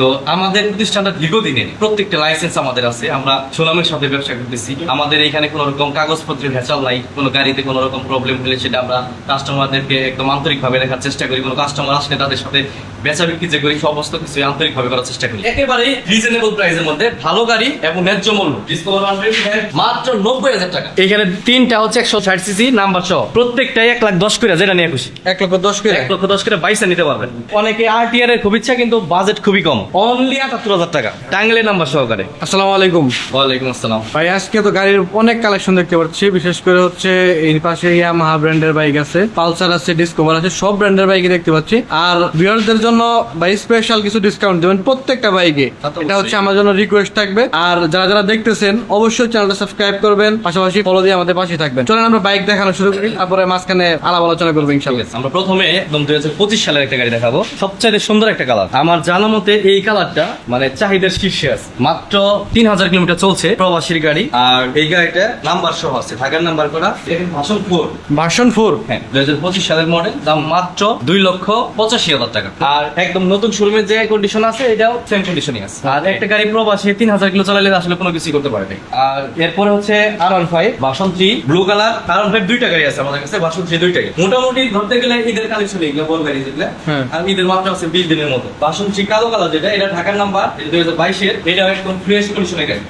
তো আমাদের প্রতিষ্ঠানটা দীর্ঘদিনের প্রত্যেকটা লাইসেন্স আমাদের আছে। আমরা সুনামের সাথে ব্যবসা করতেছি। আমাদের এখানে কোনো রকম কাগজপত্রের ভেজাল নাই কোনো গাড়িতে কোনো রকম প্রবলেম হলে সেটা আমরা কাস্টমারদেরকে একদম আন্তরিকভাবে দেখার চেষ্টা করি। কোনো কাস্টমার আসলে তাদের সাথে বেচা বিক্রি যে করি সমস্ত কিছু আন্তরিকভাবে করার চেষ্টা করি। একেবারে রিজনেবল প্রাইসের মধ্যে ভালো গাড়ি এবং ন্যায্য মূল্য। মাত্র নব্বই হাজার টাকা। এখানে তিনটা হচ্ছে একশো ষাট সিসি নাম্বার সহ। প্রত্যেকটাই এক লাখ দশ করে যেটা নিয়ে খুশি। এক লক্ষ দশ করে? এক লক্ষ দশ করে বাইসে নিতে পারবেন। অনেকে আর আরটিআর এর খুব ইচ্ছা কিন্তু বাজেট খুবই কম। অনলি আটাত্তর হাজার টাকা। টাঙ্গলে নাম্বার সহকারে। আসসালামু আলাইকুম। ওয়ালাইকুম আসসালাম। ভাই আজকে তো গাড়ির অনেক কালেকশন দেখতে পাচ্ছি বিশেষ করে হচ্ছে এই পাশে ইয়ামাহা ব্র্যান্ডের বাইক আছে পালসার আছে ডিসকভার আছে সব ব্র্যান্ডের বাইকই দেখতে পাচ্ছি। আর ভিউয়ারদের জন্য ভাই স্পেশাল কিছু ডিসকাউন্ট দেবেন প্রত্যেকটা বাইকে এটা হচ্ছে আমার জন্য রিকোয়েস্ট থাকবে। আর যারা যারা দেখতেছেন অবশ্যই চ্যানেলটা সাবস্ক্রাইব করবেন। পাশাপাশি ফলো দিয়ে আমাদের পাশে থাকবেন। চলেন আমরা বাইক দেখানো শুরু করি। তারপরে মাঝখানে আলাপ আলোচনা করব ইনশাল্লাহ আমরা প্রথমে একদম দুই পঁচিশ সালের একটা গাড়ি দেখাবো। সবচাইতে সুন্দর একটা কালার আমার জানা মতে এই কালারটা মানে চাহিদার শীর্ষে আছে। মাত্র তিন হাজার কিলোমিটার চলছে প্রবাসীর গাড়ি। আর এই গাড়িটা নাম্বার সহ আছে ঢাকার নাম্বার করা। ভাষণ ফোর ভার্সন ফোর হ্যাঁ দুই হাজার পঁচিশ সালের মডেল দাম মাত্র দুই লক্ষ পঁচাশি হাজার টাকা। আর একদম নতুন শোরুমের যে কন্ডিশন আছে এটাও সেম কন্ডিশনই আছে। আর একটা গাড়ি প্রবাসী তিন হাজার কিলো চালালে আসলে কোনো কিছুই করতে পারে নাই। আর এরপরে হচ্ছে R one five version three blue colour R one five দুইটা গাড়ি আছে আমাদের কাছে বাসন থ্রি দুইটাই। মোটামুটি ধরতে গেলে ঈদের কালেকশন এগুলো বড় গাড়ি যেগুলো। হ্যাঁ। আর ঈদের মাত্র আছে বিশ দিনের মতো। বাসন থ্রি কালো কালার যেটা এটা ঢাকার নাম্বার দুই হাজার বাইশের এটা একদম ফ্রেশ কন্ডিশনের গাড়ি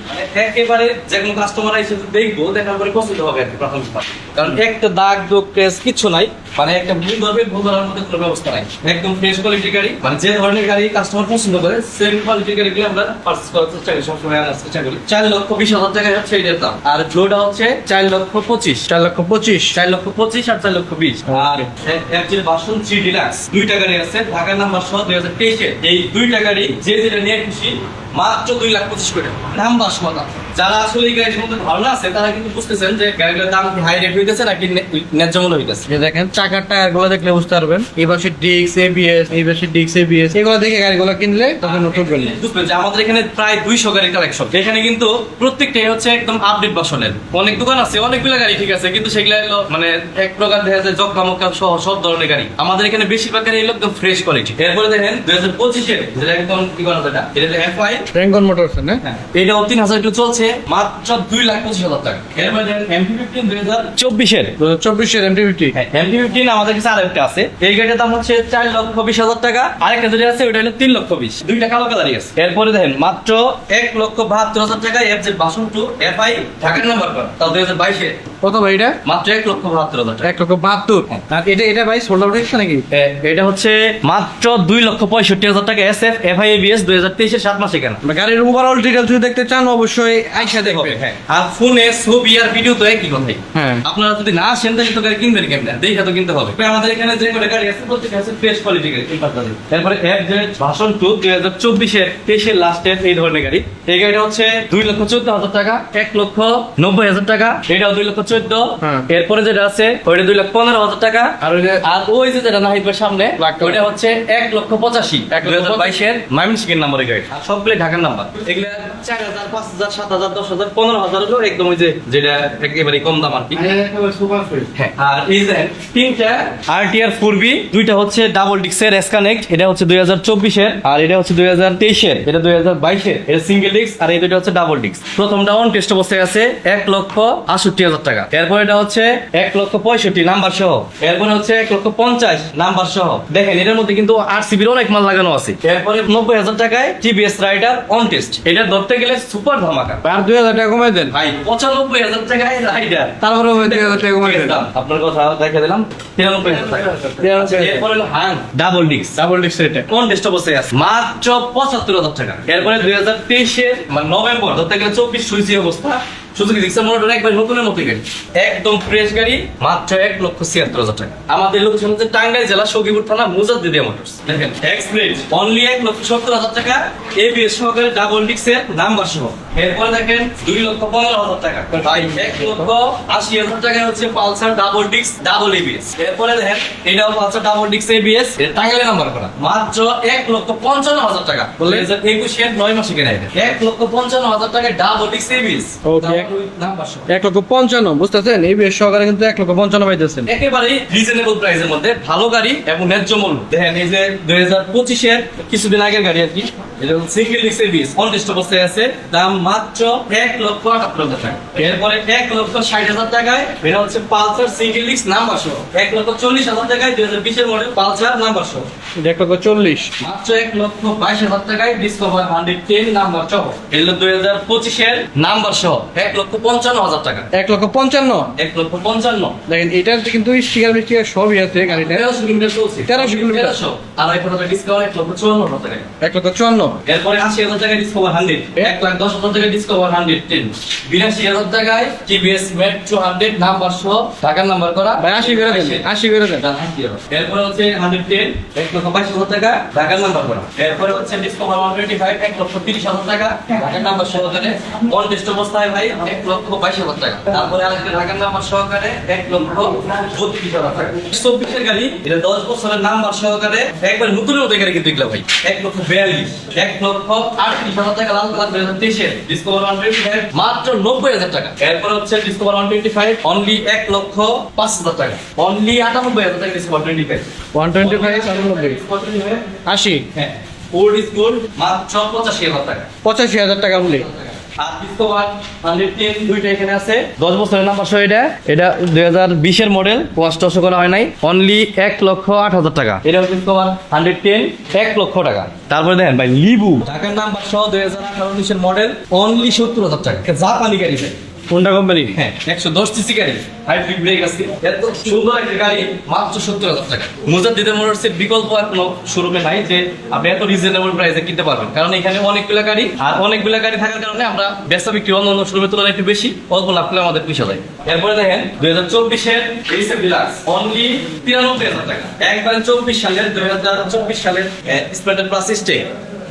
একেবারে যে কোনো কাস্টমার এসে দেখব দেখার পরে পছন্দ হবে আর কি প্রাথমিক কারণ একটা দাগ দোগ ক্রেস কিচ্ছু নাই মানে একটা ভুল ধরবে ভুল ধরার মধ্যে কোনো ব্যবস্থা নাই। একদম ফ্রেশ কোয়ালিটির গাড়ি মানে যে ধরনের গাড়ি কাস্টমার পছন্দ করে সেম কোয়ালিটির গাড়িগুলো আমরা পারচেস করার চেষ্টা করি সবসময় আনার চেষ্টা করি। চার লক্ষ বিশ হাজার টাকা হচ্ছে এটার দাম আর ব্লুটা হচ্ছে চার লক্ষ পঁচিশ। চার লক্ষ পঁচিশ। চার লক্ষ পঁচিশ আর চার লক্ষ বিশ। আর একজন বাসন থ্রি ডিলাক্স দুইটা গাড়ি আছে ঢাকার নাম্বার সহ দুই হাজার তেইশে। এই দুইটা গাড়ি যে যেটা নিয়ে খুশি মাত্র দুই লাখ পঁচিশ কোটি নাম্বার দাম যারা আসলে এই গাড়ির সম্বন্ধে ধারণা আছে তারা কিন্তু বুঝতেছেন যে গাড়িগুলোর দাম কি হাই রেট হইতেছে নাকি ন্যায্য মূল্য হইতেছে। দেখেন চাকার টায়ারগুলো দেখলে বুঝতে পারবেন। এই পাশে ডিক্স এবিএস এই পাশে ডিক্স এবিএস এগুলো দেখে গাড়িগুলো কিনলে তখন ঠকবেন না বুঝবেন যে আমাদের এখানে প্রায় দুইশো গাড়ির কালেকশন এখানে কিন্তু প্রত্যেকটাই হচ্ছে একদম আপডেট ভার্সনের অনেক দোকান আছে অনেকগুলো গাড়ি ঠিক আছে কিন্তু সেগুলো হলো মানে এক প্রকার দেখা যায় জক্কা মক্কা সহ সব ধরনের গাড়ি। আমাদের এখানে বেশিরভাগ গাড়ি হলো একদম ফ্রেশ কোয়ালিটি এরপরে দেখেন দুই হাজার পঁচিশের যেটা একদম কি করা এটা এটা এফ আই রেঙ্গন মোটরস না? এটাও তিন হাজার একটু চলছে। মাত্র দুই লাখ পঁচিশ হাজার টাকা। এরপরে ফিফটিন দুই হাজার। চব্বিশের। চব্বিশের এমটি ফিফটি এমপি ফিফটিন আমাদের কাছে আরেকটা আছে। এই গাড়ির দাম হচ্ছে চার লক্ষ বিশ হাজার টাকা। আরেকটা যেটা আছে ওটা হলো তিন লক্ষ বিশ। দুইটা কালো কালারই আছে। এরপরে দেখেন মাত্র এক লক্ষ বাহাত্তর হাজার টাকা F Z version two F I ঢাকার নাম্বার করা তাও দুই হাজার বাইশে কত ভাই এটা? মাত্র এক লক্ষ বাহাত্তর হাজার এক লক্ষ বাহাত্তর? আর এটা এটা ভাই সোল্ড আউট হচ্ছে নাকি? এটা হচ্ছে মাত্র দুই লক্ষ পঁয়ষট্টি হাজার টাকা S F F I ABS দুই হাজার তেইশের সাত মাসে কেনা। গাড়ির ওভারঅল ডিটেলস যদি দেখতে চান অবশ্যই আইসা দেখবেন। হ্যাঁ। আর ফোনে ছবি আর ভিডিও তো একই কথাই। হ্যাঁ। আপনারা যদি না আসেন তাহলে তো গাড়ি কিনবেন কেমন? দেখে তো কিনতে হবে। আমাদের এখানে যে কটা গাড়ি আছে প্রত্যেকটা আছে ফ্রেশ কোয়ালিটি গাড়ি তারপরে এফ জেড ভাষণ টু দুই হাজার চব্বিশের তেইশের লাস্টের এই ধরনের গাড়ি। এই গাড়িটা হচ্ছে দুই লক্ষ চোদ্দ হাজার টাকা এক লক্ষ নব্বই হাজার টাকা এটাও দুই লক্ষ চোদ্দ। হ্যাঁ। এরপরে যেটা আছে ওইটা দুই লাখ পনেরো হাজার টাকা। আর ওই যে আর ওই যে যেটা নাহিদের সামনে ওইটা হচ্ছে এক লক্ষ পঁচাশি এক লক্ষ বাইশের মাইমিন সিকের নাম্বারের গাড়ি আর সবগুলো ঢাকার নাম্বার এগুলো চার হাজার পাঁচ হাজার সাত হাজার দশ হাজার পনেরো হাজার হলো একদম ওই যে যেটা একেবারে কম দাম আর কি। হ্যাঁ, আর এই যে তিনটা আরটিআর ফোর বি দুইটা হচ্ছে ডাবল ডিক্সের এস কানেক্ট এটা হচ্ছে দুই হাজার চব্বিশের আর এটা হচ্ছে দুই হাজার তেইশের এটা দুই হাজার বাইশের এটা সিঙ্গেল ডিক্স আর এই দুইটা হচ্ছে ডাবল ডিক্স প্রথমটা অন টেস্ট অবস্থায় আছে এক লক্ষ আটষট্টি হাজার টাকা। এরপর এটা হচ্ছে এক লক্ষ পঁয়ষট্টি নাম্বার সহ। এরপরে হচ্ছে এক লক্ষ পঞ্চাশ নাম্বার সহ। দেখেন এটার মধ্যে কিন্তু আট সিবির অনেক মাল লাগানো আছে। এরপরে নব্বই হাজার টাকায় টিভিএস রাইডার অন টেস্ট এটা ধরতে গেলে সুপার ধামাকা। আর দুই হাজার টাকা কমাই দেন। ভাই পঁচানব্বই হাজার টাকায় রাইডার তারপরে দুই হাজার টাকা কমাই দেন। আপনার কথা দেখে দিলাম তিরানব্বই হাজার টাকা। এরপরে হলো হাং ডাবল ডিক্স ডাবল ডিক্স এটা কোন টেস্ট অবস্থায় আছে। মাত্র পঁচাত্তর হাজার টাকা। এরপরে দুই হাজার তেইশের মানে নভেম্বর ধরতে গেলে চব্বিশ সুইচি অবস্থা। শুধু কি দেখছেন মনে একবার নতুনের মতো গাড়ি। একদম ফ্রেশ গাড়ি মাত্র এক লক্ষ ছিয়াত্তর হাজার টাকা। আমাদের লোকেশন হচ্ছে টাঙ্গাইল জেলা সখীপুর থানা মুজাদ্দিদিয়া মোটরস। দেখেন এক্সপ্রেস অনলি এক লক্ষ সত্তর হাজার টাকা এবিএস সহকারে ডাবল ডিক্সের নাম্বার সহ। এরপরে দেখেন দুই লক্ষ পনেরো হাজার টাকা। ভাই এক লক্ষ আশি হাজার টাকা হচ্ছে পালসার ডাবল ডিক্স ডাবল এবিএস এরপরে দেখেন এটাও পালসার ডাবল ডিক্স এবিএস টাঙ্গাইলে নাম্বার করা। মাত্র এক লক্ষ পঞ্চান্ন হাজার টাকা। বললে একুশের নয় মাসে কেনা এক লক্ষ পঞ্চান্ন হাজার টাকা ডাবল ডিক্স এবিএস Okay, এক নাম্বার সহ এক লক্ষ পঞ্চান্ন বুঝতেছেন? এই বেশ সহকারে কিন্তু এক লক্ষ পঞ্চান্ন পাইতেছেন। একেবারেই রিজনেবল প্রাইসের মধ্যে ভালো গাড়ি এবং ন্যায্য মূল্য। দেখেন এই যে দুই হাজার পঁচিশের কিছুদিন আগের গাড়ি আর কি এটা সিঙ্গেল ডিস্ক এবিএস অনটেস্ট অবস্থায় আছে দাম মাত্র এক লক্ষ আটাত্তর হাজার টাকা। এরপরে এক লক্ষ ষাট হাজার টাকায় এটা হচ্ছে পালসার সিঙ্গেল ডিস্ক নাম্বার সহ এক লক্ষ চল্লিশ হাজার টাকায় দুই হাজার বিশের মডেল পালসার নাম্বার সহ এক লক্ষ চল্লিশ। মাত্র এক লক্ষ বাইশ হাজার টাকায় ডিসকভার হান্ড্রেড টেন নাম্বার সহ এগুলো দুই হাজার পঁচিশের নাম্বার সহ এক লক্ষ পঞ্চান্ন হাজার টাকা। এক লক্ষ পঞ্চান্ন? এক লক্ষ পঞ্চান্ন। দেখেন এটার কিন্তু স্টিকার মিস্টিকার সবই আছে গাড়িটা তেরোশো কিলোমিটার চলছে। 1300 কিলোমিটার। তেরোশো। আর এরপর ডিসকাউন্ট এক লক্ষ চুয়ান্ন হাজার টাকা। এক লক্ষ চুয়ান্ন। এরপরে আশি হাজার টাকায় ডিসকভার হান্ড্রেড এক লাখ দশ হাজার টাকায় ডিসকভার হান্ড্রেড টেন বিরাশি হাজার টাকায় টিভিএস মেট্রো হান্ড্রেড নাম্বার সহ ঢাকার নাম্বার করা। ভাই আশি করে দেন আশি করে দেন। এরপরে হচ্ছে হান্ড্রেড টেন এক লক্ষ বাইশ হাজার টাকা ঢাকার নাম্বার করা। এরপরে হচ্ছে ডিসকভার ওয়ান টোয়েন্টি ফাইভ এক লক্ষ তিরিশ হাজার টাকা ঢাকার নাম্বার সহকারে অন টেস্ট অবস্থায় ভাই। এক লক্ষ বাইশ হাজার টাকা। তারপরে আরেকটা ঢাকার নাম্বার সহকারে এক লক্ষ বত্রিশ হাজার টাকা। চব্বিশের গাড়ি এটা দশ বছরের নাম্বার সহকারে একবার নতুনের মতো গাড়ি কিন্তু এগুলো ভাই। এক লক্ষ বিয়াল্লিশ এক লক্ষ আটত্রিশ হাজার টাকা লাল কালার দুই হাজার তেইশের ডিসকভার ওয়ান টোয়েন্টি ফাইভ মাত্র নব্বই হাজার টাকা। এরপর হচ্ছে Discover one twenty five only এক লক্ষ পাঁচ হাজার টাকা। অনলি আটানব্বই হাজার টাকা Discover twenty five one twenty five আটানব্বই আশি। হ্যাঁ। ওল্ড স্কুল মাত্র পঁচাশি হাজার টাকা। পঁচাশি হাজার টাকা বলি। আর ডিসকভার হান্ড্রেড টেন দুইটা এখানে আছে। দশ বছরের নাম্বার সহ এটা। এটা দুই হাজার বিশের মডেল ওয়াশ টস করা হয় নাই। অনলি এক লক্ষ আট হাজার টাকা। এটা ডিসকভার হান্ড্রেড টেন এক লক্ষ টাকা। তারপরে দেখেন ভাই লিবু। ঢাকার নাম্বার সহ দুই হাজার আঠারো উনিশের মডেল অনলি সত্তর হাজার টাকা। জাপানি গাড়ি কোনটা কোম্পানি হ্যাঁ একশো দশ সিসি গাড়ি হাইব্রিড ব্রেক আছে। এত সুন্দর একটা গাড়ি, মাত্র সত্তর হাজার টাকা। মুজাদ্দিদের মোটরসের বিকল্প আর কোনো শোরুমে নাই যে আপনি এত রিজনেবল প্রাইসে কিনতে পারবেন। কারণ এখানে অনেকগুলো গাড়ি, আর অনেকগুলো গাড়ি থাকার কারণে আমরা বেচা বিক্রি অন্য অন্য শোরুমের তুলনায় একটু বেশি অল্প লাভ করলে আমাদের পুষা যায় এরপরে দেখেন, দুই হাজার চব্বিশের এইসএফ ডিলাক্স অনলি তিরানব্বই হাজার টাকা। একবারে চব্বিশ সালের, দুই হাজার চব্বিশ সালের স্প্লেন্ডার প্লাস স্টে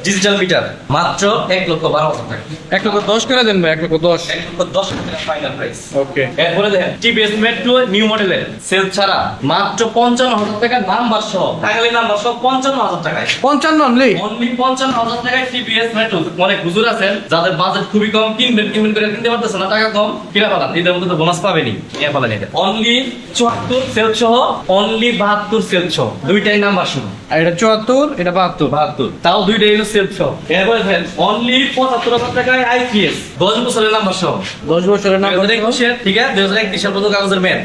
ডিজিটাল মিটার মাত্র এক লক্ষ বারো হাজার টাকা। এক লক্ষ দশ করে দেন ভাই এক লক্ষ দশ। এক লক্ষ দশ ফাইনাল প্রাইস ওকে এরপরে দেখেন টিভিএস মেট্রো নিউ মডেলের সেল ছাড়া মাত্র পঞ্চান্ন হাজার টাকা নাম্বার সহ টাকালি নাম্বার সহ পঞ্চান্ন হাজার টাকায়। পঞ্চান্ন অনলি অনলি পঞ্চান্ন হাজার টাকায় টিভিএস মেট্রো অনেক হুজুর আছেন যাদের বাজেট খুবই কম কিনবেন কিনবেন করে কিনতে পারতেছে না টাকা কম কিনা পালান এদের মধ্যে তো বোনাস পাবেনি নিয়ে পালান এটা অনলি চুয়াত্তর সেল সহ অনলি বাহাত্তর সেল সহ দুইটাই নাম্বার আর এটা চুয়াত্তর এটা বাহাত্তর। বাহাত্তর। তাও দুইটাই হলো সেল সহ এরপরে দেখেন অনলি পঁচাত্তর হাজার টাকায় আইপিএস দশ বছরের নাম্বার সহ দশ বছরের নাম দুই হাজার একুশের, ঠিক আছে? দুই হাজার একত্রিশ সাল পর্যন্ত কাগজের ম্যান.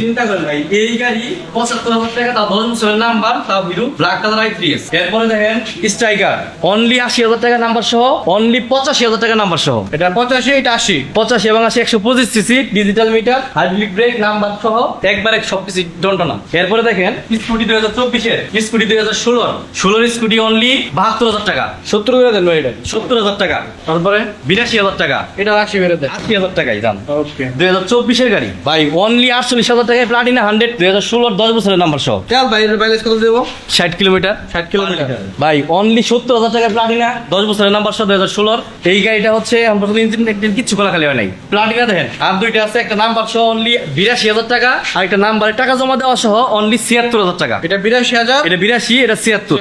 চিন্তা করেন ভাই এই গাড়ি পঁচাত্তর হাজার টাকা তাও দশ বছরের নাম্বার তাও Hero black colour I three এরপরে দেখেন স্ট্রাইকার অনলি আশি হাজার টাকা নাম্বার সহ অনলি পঁচাশি হাজার টাকা নাম্বার সহ। এটা পঁচাশি এটা আশি। পঁচাশি এবং আশি একশো পঁচিশ CC digital meter hydraulic brake number সহ একবার এক সবকিছু দন্টনা এরপরে দেখেন স্কুটি দুই হাজার চব্বিশের স্কুটি দুই হাজার ষোলোর। ষোলোর স্কুটি অনলি বাহাত্তর হাজার টাকা। সত্তর করে দেন ভাই এটা। সত্তর হাজার টাকা। তারপরে? বিরাশি হাজার টাকা। এটা আশি করে দেন। আশি হাজার টাকাই দাম। ওকে। দুই হাজার চব্বিশের গাড়ি। ভাই অনলি আটচল্লিশ হাজার টাকায় প্লাটিনা হান্ড্রেড দুই হাজার ষোলোর দশ বছরের নাম্বার সহ। তেল ভাই এর বাইলেজ কত দেবো? ষাট কিলোমিটার। ষাট কিলোমিটার। ভাই অনলি সত্তর হাজার টাকায় প্লাটিনা দশ বছরের নাম্বার সহ দুই হাজার ষোলোর এই গাড়িটা হচ্ছে ইঞ্জিন একদিন কিচ্ছু করা খালি হয় নাই। প্লাটিনা দেখেন আর দুইটা আছে একটা নাম্বার সহ অনলি বিরাশি হাজার টাকা আর একটা নাম্বারে টাকা জমা দেওয়া সহ অনলি ছিয়াত্তর হাজার টাকা। এটা বিরাশি হাজার? এটা বিরাশি এটা ছিয়াত্তর।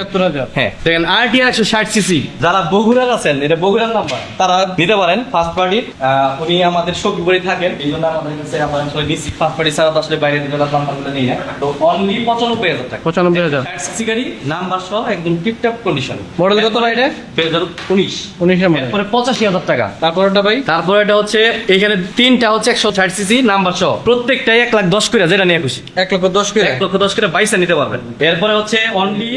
হ্যাঁ দেখেন আরটিআর একশো ষাট সিসি যারা বগুড়ার আছেন এটা বগুড়ার নাম্বার তারা নিতে পারেন ফার্স্ট পার্টির উনি আমাদের সখীপুরে থাকেন এই জন্য আমাদের কাছে আমরা আসলে নিচ্ছি। ফার্স্ট পার্টি ছাড়া তো আসলে বাইরে থেকে নাম্বারগুলো নেই না তো অনলি পঁচানব্বই হাজার টাকা। পঁচানব্বই হাজার। সিসি গাড়ি নাম্বার সহ একদম টিপটপ কন্ডিশন মডেল কত ভাই এটা দুই হাজার উনিশ। উনিশের মডেল। এরপরে পঁচাশি হাজার টাকা। তারপরটা ভাই? তারপরে এটা হচ্ছে এখানে তিনটা হচ্ছে একশো ষাট সিসি নাম্বার সহ। প্রত্যেকটাই এক লাখ দশ করে যেটা নিয়ে খুশি। এক লক্ষ দশ করে এক লক্ষ দশ করে বাইশটা নিতে পারবেন। এরপরে হচ্ছে অনলি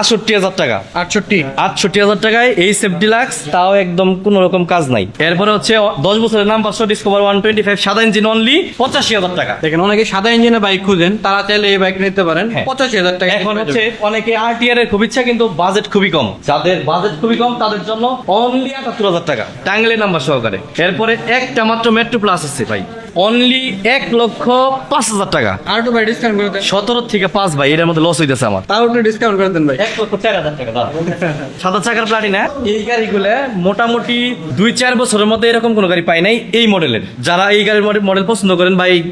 আটষট্টি হাজার টাকা। আটষট্টি। আটষট্টি হাজার টাকায় এই সেফটি লাক্স তাও একদম কোনো রকম কাজ নাই। এরপরে হচ্ছে দশ বছরের নাম পাঁচশো ডিসকভার ওয়ান টোয়েন্টি ফাইভ সাদা ইঞ্জিন অনলি পঁচাশি হাজার টাকা। দেখেন অনেকে সাদা ইঞ্জিনের বাইক খুঁজেন তারা চাইলে এই বাইক নিতে পারেন হ্যাঁ। পঁচাশি হাজার টাকা এখন হচ্ছে অনেকে আরটিআর এর খুব ইচ্ছা কিন্তু বাজেট খুবই কম। যাদের বাজেট খুবই কম তাদের জন্য অনলি আটাত্তর হাজার টাকা। টাঙ্গলি নাম্বার সহকারে। এরপরে একটা মাত্র মেট্রো প্লাস আছে ভাই। অনলি এক লক্ষ পাঁচ হাজার টাকা। আর একটু ভাই ডিসকাউন্ট করে দেন। সতেরো থেকে পাঁচ ভাই এটার মধ্যে লস হইতেছে আমার। তাও একটু ডিসকাউন্ট করে দেন ভাই। এক লক্ষ চার হাজার টাকা। সাদা চাকার প্লাটিনা এই গাড়িগুলো মোটামুটি দুই চার বছরের মধ্যে এরকম কোনো গাড়ি পাই নাই এই মডেলের যারা এই গাড়ির মডেল পছন্দ করেন বা এই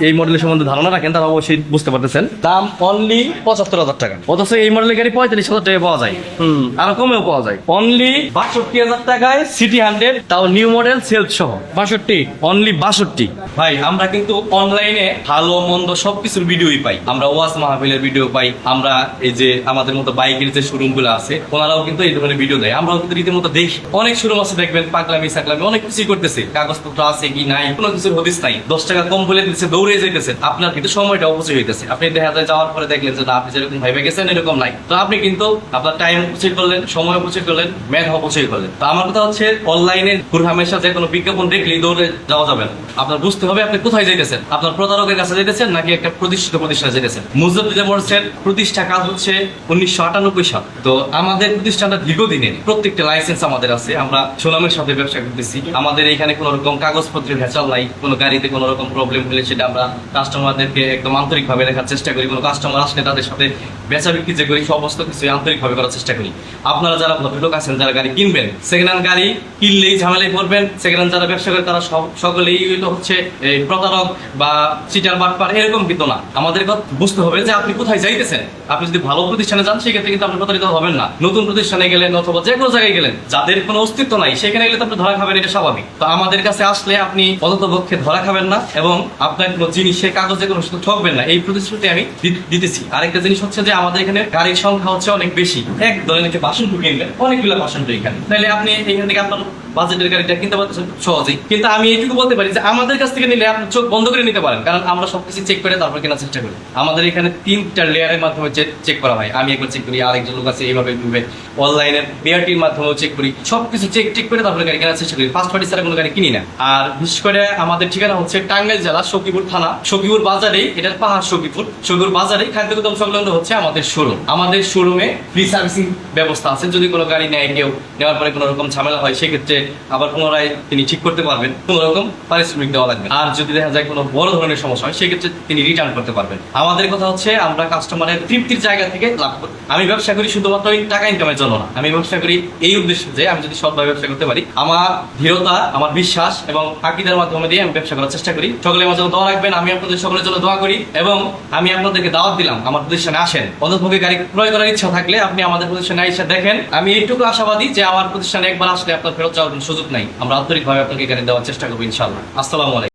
এই- মডেলের সম্বন্ধে ধারণা রাখেন তারা অবশ্যই বুঝতে পারতেছেন। দাম অনলি পঁচাত্তর হাজার টাকা। অথচ এই মডেলের গাড়ি পঁয়তাল্লিশ হাজার টাকা পাওয়া যায়। হুম। আরও কমেও পাওয়া যায়। অনলি বাষট্টি হাজার টাকায় সিটি হান্ড্রেড তাও নিউ মডেল সেলফ সহ বাষট্টি। অনলি বাষট্টি। ভাই, আমরা কিন্তু অনলাইনে ভালো, মন্দ সবকিছুর ভিডিওই পাই। আমরা ওয়াজ মাহফিলের ভিডিও পাই, আমরা এই যে আমাদের মতো বাইকের যে শোরুমগুলো আছে, ওনারাও কিন্তু এই ধরনের ভিডিও দেয়। আমরাও কিন্তু রীতিমতো দেখি। অনেক শোরুম আছে, দেখবেন, পাগলামি সাকলামি অনেক কিছুই করতেছে। কাগজপত্র আছে কি নাই, কোনো কিছুর হদিস নাই। দশ টাকা কম বলে দিচ্ছে দৌড়ে যাইতেছে। আপনার কিন্তু সময়টা অপচয় হইতেছে। আপনি দেখা যায় যাওয়ার পরে দেখলেন যে আপনি যেরকম ভাইবে গেছেন, এরকম নাই। তো আপনি কিন্তু আপনার টাইম অপচয় করলেন, সময় অপচয় করলেন, মেধ অপচয় করলেন। তো আমার কথা হচ্ছে অনলাইনে হামেশা যে কোনো বিজ্ঞাপন দেখলেই দৌড়ে যাওয়া যাবে না। আপনার বুঝতে হবে আপনি কোথায় যাইতেছেন? আপনার প্রতারকের কাছে যাইতেছেন নাকি একটা প্রতিষ্ঠিত প্রতিষ্ঠানে যাইতেছেন? মুজাদ্দিদে বলছেন, প্রতিষ্ঠা কাল হচ্ছে উনিশশো আটানব্বই সাল। তো আমাদের প্রতিষ্ঠানটা দীর্ঘদিনের, প্রত্যেকটা লাইসেন্স আমাদের আছে। আমরা সুনামের সাথে ব্যবসা করতেছি। আমাদের এখানে কোনো রকম কাগজপত্রের ভেজাল নাই, কোনো গাড়িতে কোনো রকম প্রবলেম হলে সেটা আমরা কাস্টমারদেরকে একদম আন্তরিকভাবে দেখার চেষ্টা করি। কোনো কাস্টমার আসলে তাদের সাথে বেচা বিক্রি যে করি, সমস্ত কিছু আন্তরিকভাবে করার চেষ্টা করি। আপনারা যারা ভদ্রলোক আছেন, যারা গাড়ি কিনবেন সেকেন্ড হ্যান্ড গাড়ি কিনলেই ঝামেলায় পড়বেন। সেকেন্ড হ্যান্ড যারা ব্যবসা করে, তারা সকলেই হচ্ছে এই প্রতারক বা চিটার বাটপার এরকম কিন্তু না। আমাদের বুঝতে হবে যে আপনি কোথায় যাইতেছেন। আপনি যদি ভালো প্রতিষ্ঠানে যান, সেক্ষেত্রে কিন্তু আপনি প্রতারিত হবেন না। নতুন প্রতিষ্ঠানে গেলেন অথবা যে কোনো জায়গায় গেলেন, যাদের কোনো অস্তিত্ব নাই, সেখানে গেলে তো আপনি ধরা খাবেন, এটা স্বাভাবিক। তো আমাদের কাছে আসলে আপনি অন্ততপক্ষে ধরা খাবেন না এবং আপনার কোনো জিনিসের কাগজে কোনো শুধু ঠকবেন না। এই প্রতিশ্রুতি আমি দিতেছি। আরেকটা জিনিস হচ্ছে যে আমাদের এখানে গাড়ির সংখ্যা হচ্ছে অনেক বেশি। এক ধরেন যে বাসন কিনবেন অনেকগুলো বাসন এখানে তাহলে আপনি এখান থেকে আপনার বাজেটের গাড়িটা কিনতে পারতেছেন সহজেই। কিন্তু আমি এইটুকু বলতে পারি যে আমাদের কাছ থেকে নিলে আপনি চোখ বন্ধ করে নিতে পারেন। কারণ আমরা সবকিছু চেক করে তারপর কেনার চেষ্টা করি। আমাদের এখানে তিনটা লেয়ারের মাধ্যমে চেক করা হয়। আমি একবার চেক করি, আরেকজন লোক আছে, এইভাবে এইভাবে অনলাইনের বিআরটির মাধ্যমেও চেক করি। সবকিছু চেক টেক করে তারপরে গাড়ি কেনার চেষ্টা করি। ফার্স্ট পার্টি ছাড়া কোনো গাড়ি কিনি না। আর বিশেষ করে আমাদের ঠিকানা হচ্ছে টাঙ্গাইল জেলা সখীপুর থানা। সখীপুর বাজারেই এটার পাহাড় সখীপুর। সখীপুর বাজারেই খাদ্য গুদাম সংলগ্ন হচ্ছে আমাদের শোরুম আমাদের শোরুমে ফ্রি সার্ভিসিং ব্যবস্থা আছে। যদি কোনো গাড়ি নেয় কেউ, নেওয়ার পরে কোনো রকম ঝামেলা হয়, সেক্ষেত্রে আবার পুনরায় তিনি ঠিক করতে পারবেন। কোনো রকম পারিশ্রমিক দেওয়া লাগবে আর যদি দেখা যায় কোনো বড় ধরনের সমস্যা হয়, সেক্ষেত্রে তিনি রিটার্ন করতে পারবেন। আমাদের কথা হচ্ছে, আমরা কাস্টমারের তৃপ্তির জায়গা থেকে লাভ করি। আমি ব্যবসা করি শুধুমাত্র ওই টাকা ইনকামের জন্য না। আমি ব্যবসা করি এই উদ্দেশ্যে যে আমি যদি সৎভাবে ব্যবসা করতে পারি, আমার দৃঢ়তা, আমার বিশ্বাস এবং আকিদের মাধ্যমে দিয়ে আমি ব্যবসা করার চেষ্টা করি। সকলে আমার জন্য দোয়া রাখবেন, আমি আপনাদের সকলের জন্য দোয়া করি এবং আমি আপনাদেরকে দাওয়াত দিলাম, আমার প্রতিষ্ঠানে আসেন। অন্ততপক্ষে গাড়ি ক্রয় করার ইচ্ছা থাকলে আপনি আমাদের প্রতিষ্ঠানে এসে দেখেন। আমি এইটুকু আশাবাদী যে আমার প্রতিষ্ঠানে একবার আসলে আপনার ফেরত যাওয়ার সুযোগ নাই। আমরা আন্তরিকভাবে আপনাকে জ্ঞানে দেওয়ার চেষ্টা করব ইনশাল্লাহ আসসালামু আলাইকুম।